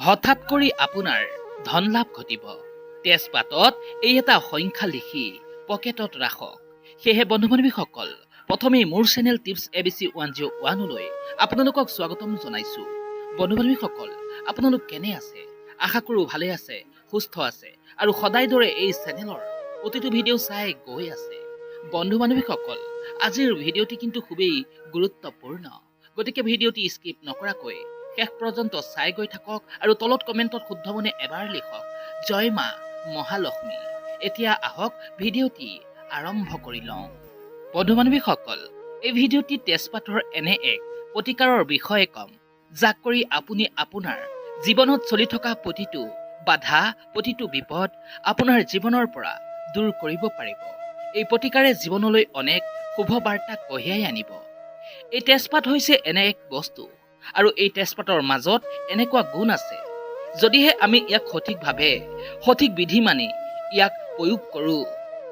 হঠাৎ কৰি আপোনাৰ ধন লাভ ঘটিব। তেজপাতত এই এটা সংখ্যা লিখি পকেটত ৰাখক। সেয়েহে বন্ধু বান্ধৱীসকল প্ৰথমেই মোৰ channel tips A B C one zero' ওৱানলৈ আপোনালোকক স্বাগতম জনাইছো। বন্ধু বান্ধৱীসকল আপোনালোক কেনে আছে? আশা কৰোঁ ভালে আছে সুস্থ আছে আৰু সদায় দৰে এই চেনেলৰ প্ৰতিটো ভিডিঅ' চাই গৈ আছে। বন্ধু বান্ধৱীসকল আজিৰ ভিডিঅ'টি কিন্তু খুবেই গুৰুত্বপূৰ্ণ। গতিকে ভিডিঅ'টি স্কিপ নকৰাকৈ শেষ পৰ্যন্ত চাই গৈ থাকক আৰু তলত কমেণ্টত শুদ্ধ মনে এবাৰ লিখক জয় মা মহালক্ষ্মী। এতিয়া আহক ভিডিঅ'টি আৰম্ভ কৰি লওঁ। বন্ধু বান্ধৱীসকল এই ভিডিঅ'টি তেজপাতৰ এনে এক প্ৰতিকাৰৰ বিষয়ে ক'ম যাক কৰি আপুনি আপোনাৰ জীৱনত চলি থকা প্ৰতিটো বাধা প্ৰতিটো বিপদ আপোনাৰ জীৱনৰ পৰা দূৰ কৰিব পাৰিব। এই প্ৰতিকাৰে জীৱনলৈ অনেক শুভ বাৰ্তা কঢ়িয়াই আনিব। এই তেজপাত হৈছে এনে এক বস্তু আৰু এই তেজপাতৰ মাজত এনেকুৱা গুণ আছে। যদিহে আমি ইয়াক সঠিকভাৱে সঠিক বিধি মানি ইয়াক প্ৰয়োগ কৰোঁ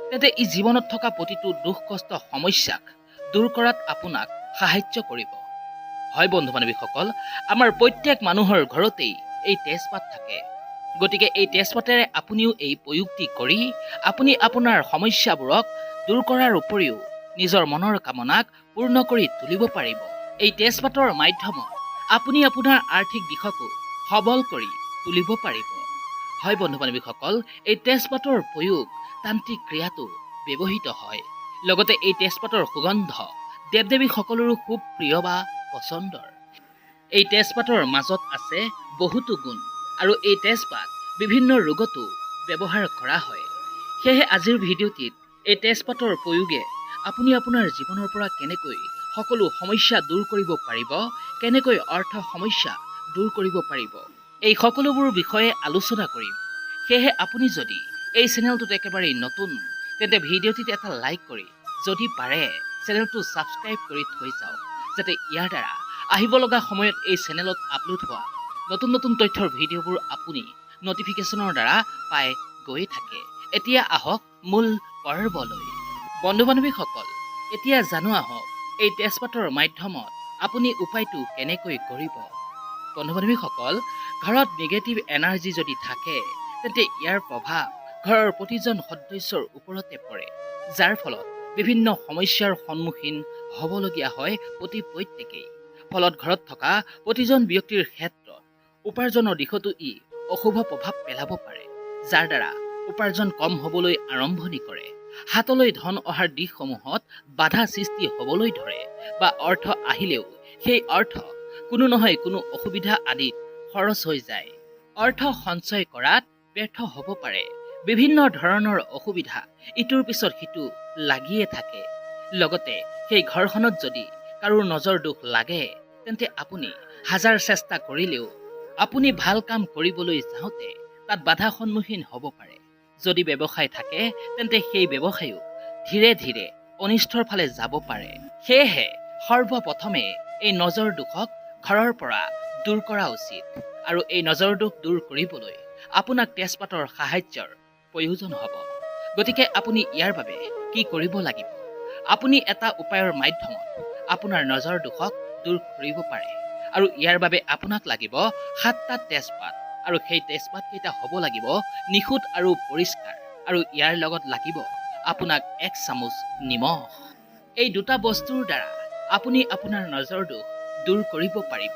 তেন্তে ই জীৱনত থকা প্ৰতিটো দুখ কষ্ট সমস্যাক দূৰ কৰাত আপোনাক সাহাৰ্য কৰিব। হয় বন্ধু বান্ধৱীসকল আমাৰ প্ৰত্যেক মানুহৰ ঘৰতেই এই তেজপাত থাকে। গতিকে এই তেজপাতেৰে আপুনিও এই প্ৰয়োগটি কৰি আপুনি আপোনাৰ সমস্যাবোৰক দূৰ কৰাৰ উপৰিও নিজৰ মনৰ কামনাক পূৰ্ণ কৰি তুলিব পাৰিব। এই তেজপাতৰ মাধ্যমত আপুনি আপোনাৰ আৰ্থিক দিশকো সবল কৰি তুলিব পাৰিব। হয় বন্ধু বান্ধৱীসকল এই তেজপাতৰ প্ৰয়োগ তান্ত্ৰিক ক্ৰিয়াটো ব্যৱহৃত হয়। লগতে এই তেজপাতৰ সুগন্ধ দেৱ দেৱীসকলৰো খুব প্ৰিয় বা পচন্দৰ। এই তেজপাতৰ মাজত আছে বহুতো গুণ আৰু এই তেজপাত বিভিন্ন ৰোগতো ব্যৱহাৰ কৰা হয়। সেয়েহে আজিৰ ভিডিঅ'টিত এই তেজপাতৰ প্ৰয়োগে আপুনি আপোনাৰ জীৱনৰ পৰা কেনেকৈ সকলো সমস্যা দূৰ কৰিব পাৰিব কেনেকৈ অৰ্থ সমস্যা দূৰ কৰিব পাৰিব? এই সকলোবোৰ বিষয়ে আলোচনা কৰিম। সেয়েহে আপুনি যদি এই চেনেলটোত একেবাৰে নতুন তেন্তে ভিডিঅ'টিত এটা লাইক কৰি যদি পাৰে চেনেলটো ছাবস্ক্ৰাইব কৰি থৈ যাওক যাতে ইয়াৰ দ্বাৰা আহিব লগা সময়ত এই চেনেলত আপলোড হোৱা নতুন নতুন তথ্যৰ ভিডিঅ'বোৰ আপুনি নটিফিকেশ্যনৰ দ্বাৰা পাই গৈ থাকে। এতিয়া আহক মূল পৰ্বলৈ। বন্ধু বান্ধৱীসকল এতিয়া জানো আহক এই তেজপাতৰ মাধ্যমত আপুনি উপায়টো কেনেকৈ কৰিব? বন্ধু বান্ধৱীসকল ঘৰত নিগেটিভ এনাৰ্জি যদি থাকে তেন্তে ইয়াৰ প্ৰভাৱ ঘৰৰ প্ৰতিজন সদস্যৰ ওপৰতে পৰে যাৰ ফলত বিভিন্ন সমস্যাৰ সন্মুখীন হ'বলগীয়া হয় প্ৰতি প্ৰত্যেকেই। ফলত ঘৰত থকা প্ৰতিজন ব্যক্তিৰ ক্ষেত্ৰত উপাৰ্জনৰ দিশতো ই অশুভ প্ৰভাৱ পেলাব পাৰে যাৰ দ্বাৰা উপাৰ্জন কম হ'বলৈ আৰম্ভণি কৰে। হাতলৈ ধন অহাৰ দিশসমূহত বাধা সৃষ্টি হ'বলৈ ধৰে বা অৰ্থ আহিলেও সেই অৰ্থ কোনো নহয় কোনো অসুবিধা আদিত খৰচ হৈ যায়। অৰ্থ সঞ্চয় কৰাত ব্যৰ্থ হ'ব পাৰে। বিভিন্ন ধৰণৰ অসুবিধা ইটোৰ পিছত সিটো লাগিয়ে থাকে। লগতে সেই ঘৰখনত যদি কাৰো নজৰ দুখ লাগে তেন্তে আপুনি হাজাৰ চেষ্টা কৰিলেও আপুনি ভাল কাম কৰিবলৈ যাওঁতে তাত বাধা সন্মুখীন হ'ব পাৰে। যদি ব্যৱসায় থাকে তেন্তে সেই ব্যৱসায়ো ধীৰে ধীৰে অনিষ্টৰ ফালে যাব পাৰে। সেয়েহে সৰ্বপ্ৰথমে এই নজৰ দুখক ঘৰৰ পৰা দূৰ কৰা উচিত আৰু এই নজৰ দুখ দূৰ কৰিবলৈ আপোনাক তেজপাতৰ সাহায্যৰ প্ৰয়োজন হ'ব। গতিকে আপুনি ইয়াৰ বাবে কি কৰিব লাগিব? আপুনি এটা উপায়ৰ মাধ্যমত আপোনাৰ নজৰ দুখক দূৰ কৰিব পাৰে আৰু ইয়াৰ বাবে আপোনাক লাগিব সাতটা তেজপাত। আৰু সেই তেজপাতকেইটা হ'ব লাগিব নিখুঁত আৰু পৰিষ্কাৰ আৰু ইয়াৰ লগত লাগিব আপোনাক এক চামুচ নিমখ। এই দুটা বস্তুৰ দ্বাৰা আপুনি আপোনাৰ নজৰ দুখ দূৰ কৰিব পাৰিব।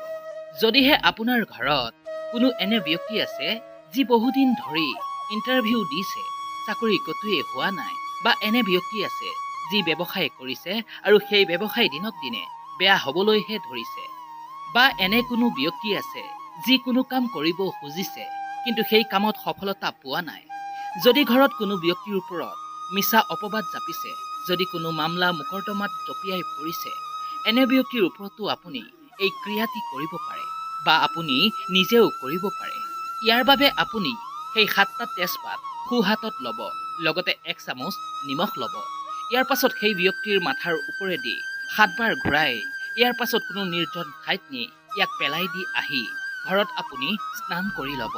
যদিহে আপোনাৰ ঘৰত কোনো এনে ব্যক্তি আছে যি বহুদিন ধৰি ইণ্টাৰভিউ দিছে চাকৰি ক'তোৱে হোৱা নাই বা এনে ব্যক্তি আছে যি ব্যৱসায় কৰিছে আৰু সেই ব্যৱসায় দিনক দিনে বেয়া হ'বলৈহে ধৰিছে বা এনে কোনো ব্যক্তি আছে যি কোনো কাম কৰিব খুজিছে কিন্তু সেই কামত সফলতা পোৱা নাই। যদি ঘৰত কোনো ব্যক্তিৰ ওপৰত মিছা অপবাদ জাপিছে যদি কোনো মামলা মোকৰ্দমাত জপিয়াই পৰিছে এনে ব্যক্তিৰ ওপৰতো আপুনি এই ক্ৰিয়াটি কৰিব পাৰে বা আপুনি নিজেও কৰিব পাৰে। ইয়াৰ বাবে আপুনি সেই সাতটা তেজপাত সোঁহাতত ল'ব লগতে এক চামুচ নিমখ ল'ব। ইয়াৰ পাছত সেই ব্যক্তিৰ মাথাৰ ওপৰেদি সাতবাৰ ঘূৰাই ইয়াৰ পাছত কোনো নিৰ্জন ঠাইত নি ইয়াক পেলাই দি আহি ঘৰত আপুনি স্নান কৰি ল'ব।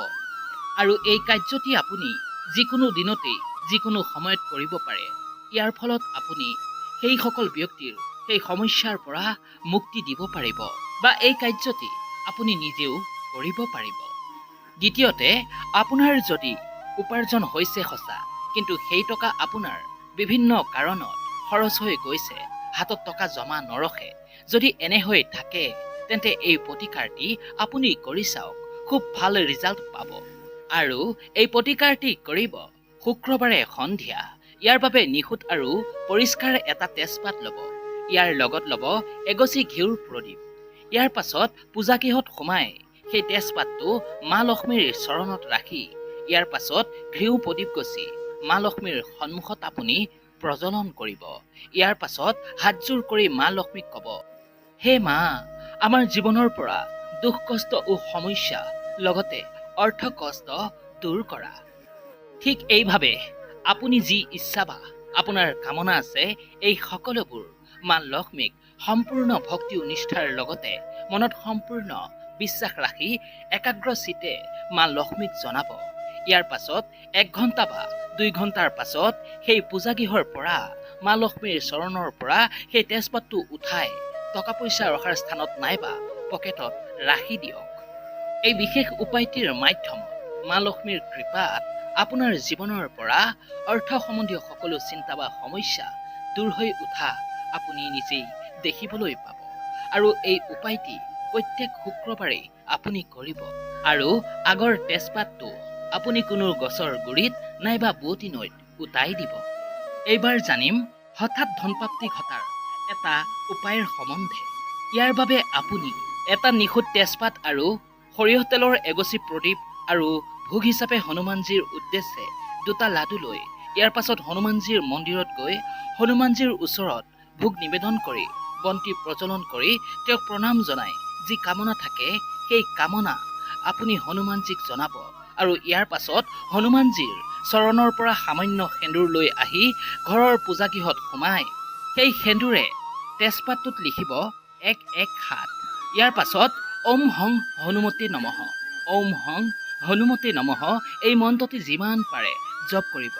আৰু এই কাৰ্যটি আপুনি যিকোনো দিনতেই যিকোনো সময়ত কৰিব পাৰে। ইয়াৰ ফলত আপুনি সেইসকল ব্যক্তিৰ সেই সমস্যাৰ পৰা মুক্তি দিব পাৰিব। বা এই কাৰ্যটি আপুনি নিজেও কৰিব পাৰিব। দ্বিতীয়তে আপোনাৰ যদি উপাৰ্জন হৈছে সঁচা কিন্তু সেই টকা আপোনাৰ বিভিন্ন কাৰণত খৰচ হৈ গৈছে হাতত টকা জমা নৰখে যদি এনে হৈ থাকে তেন্তে এই প্ৰতিকাৰটি আপুনি কৰি চাওক খুব ভাল ৰিজাল্ট পাব। আৰু এই প্ৰতিকাৰটি কৰিব শুক্ৰবাৰে সন্ধিয়া। ইয়াৰ বাবে নিখুঁত আৰু পৰিষ্কাৰ এটা তেজপাত ল'ব। ইয়াৰ লগত ল'ব এগছি ঘিউৰ প্ৰদীপ। ইয়াৰ পাছত পূজাগৃহত সোমাই সেই তেজপাতটো মা লক্ষ্মীৰ চৰণত ৰাখি ইয়াৰ পাছত ঘিউ প্ৰদীপ গছি মা লক্ষ্মীৰ সন্মুখত আপুনি প্ৰজ্বলন কৰিব। ইয়াৰ পাছত হাতযোৰ কৰি মা লক্ষ্মীক ক'ব হে মা আমাৰ জীৱনৰ পৰা দুখ কষ্ট ও সমস্যা লগতে অৰ্থ কষ্ট দূৰ কৰা। ঠিক এইভাৱে আপুনি যি ইচ্ছা বা আপোনাৰ কামনা আছে এই সকলোবোৰ মা লক্ষ্মীক সম্পূৰ্ণ ভক্তি নিষ্ঠাৰ লগতে মনত সম্পূৰ্ণ বিশ্বাস ৰাখি একাগ্ৰ চিতে মা লক্ষ্মীক জনাব। ইয়াৰ পাছত এক ঘণ্টা বা দুই ঘণ্টাৰ পাছত সেই পূজাগৃহৰ পৰা মা লক্ষ্মীৰ চৰণৰ পৰা সেই তেজপাতটো উঠাই টকা পইচা ৰখাৰ স্থানত নাইবা পকেটত ৰাখি দিয়ক। এই বিশেষ উপায়টিৰ মাধ্যমত মা লক্ষ্মীৰ কৃপাত আপোনাৰ জীৱনৰ পৰা অৰ্থ সম্বন্ধীয় সকলো চিন্তা বা সমস্যা দূৰ হৈ উঠা আপুনি নিজেই দেখিবলৈ পাব। আৰু এই উপায়টি প্ৰত্যেক শুক্ৰবাৰেই আপুনি কৰিব। আৰু আগৰ তেজপাতটো আপুনি কোনো গছৰ গুৰিত নাইবা বুৱতী নৈত উটাই দিব। এইবাৰ জানিম হঠাৎ ধনপ্ৰাপ্তি ঘটাৰ এটা উপায়ৰ সম্বন্ধে। ইয়াৰ বাবে আপুনি এটা নিখুঁত তেজপাত আৰু সৰিয়হ তেলৰ এগছি প্ৰদীপ আৰু ভোগ হিচাপে হনুমানজীৰ উদ্দেশ্যে দুটা লাডু লৈ ইয়াৰ পাছত হনুমানজীৰ মন্দিৰত গৈ হনুমানজীৰ ওচৰত ভোগ নিবেদন কৰি বন্তি প্ৰজ্বলন কৰি তেওঁক প্ৰণাম জনাই যি কামনা থাকে সেই কামনা আপুনি হনুমানজীক জনাব আৰু ইয়াৰ পাছত হনুমানজীৰ চৰণৰ পৰা সামান্য সেন্দুৰ লৈ আহি ঘৰৰ পূজাগৃহত সোমাই সেই সেন্দুৰে তেজপাতটোত লিখিব এক এক সাত ইয়াৰ পাছত ওম হং হনুমতী নমঃ ওম হং হনুমতী নমঃ এই মন্ত্ৰটি যিমান পাৰে জপ কৰিব।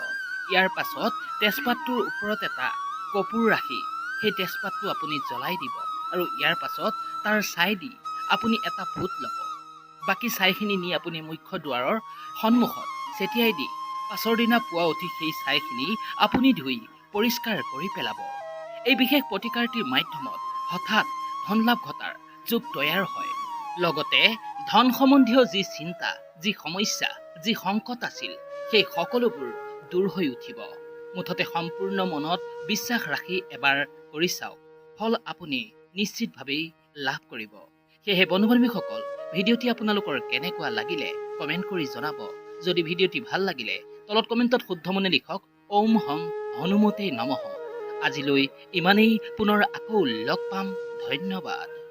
ইয়াৰ পাছত তেজপাতটোৰ ওপৰত এটা কপোৰ ৰাখি সেই তেজপাতটো আপুনি জ্বলাই দিব আৰু ইয়াৰ পাছত তাৰ ছাই দি আপুনি এটা ফুট ল'ব। বাকী ছাইখিনি নি আপুনি মুখ্য দুৱাৰৰ সন্মুখত ছেটিয়াই দি পাছৰ দিনা পুৱা উঠি সেই ছাইখিনি আপুনি ধুই পৰিষ্কাৰ কৰি পেলাব। এই বিশেষ প্ৰতিকাৰটিৰ মাধ্যমত হঠাৎ ধনলাভ ঘটাৰ যুগ তৈয়াৰ হয়। লগতে ধন সম্বন্ধীয় যি চিন্তা যি সমস্যা যি সংকট আছিল সেই সকলোবোৰ দূৰ হৈ উঠিব। মুঠতে সম্পূৰ্ণ মনত বিশ্বাস ৰাখি এবাৰ কৰি চাওক ফল আপুনি নিশ্চিতভাৱেই লাভ কৰিব। সেয়েহে বন্ধু বান্ধৱীসকল ভিডিঅ'টি আপোনালোকৰ কেনেকুৱা লাগিলে কমেণ্ট কৰি জনাব। যদি ভিডিঅ'টি ভাল লাগিলে তলত কমেণ্টত শুদ্ধ মনে লিখক ওম হং হনুমতে নমঃ আজিলৈ ইমানেই। পুনৰ আকৌ লগ পাম। ধন্যবাদ।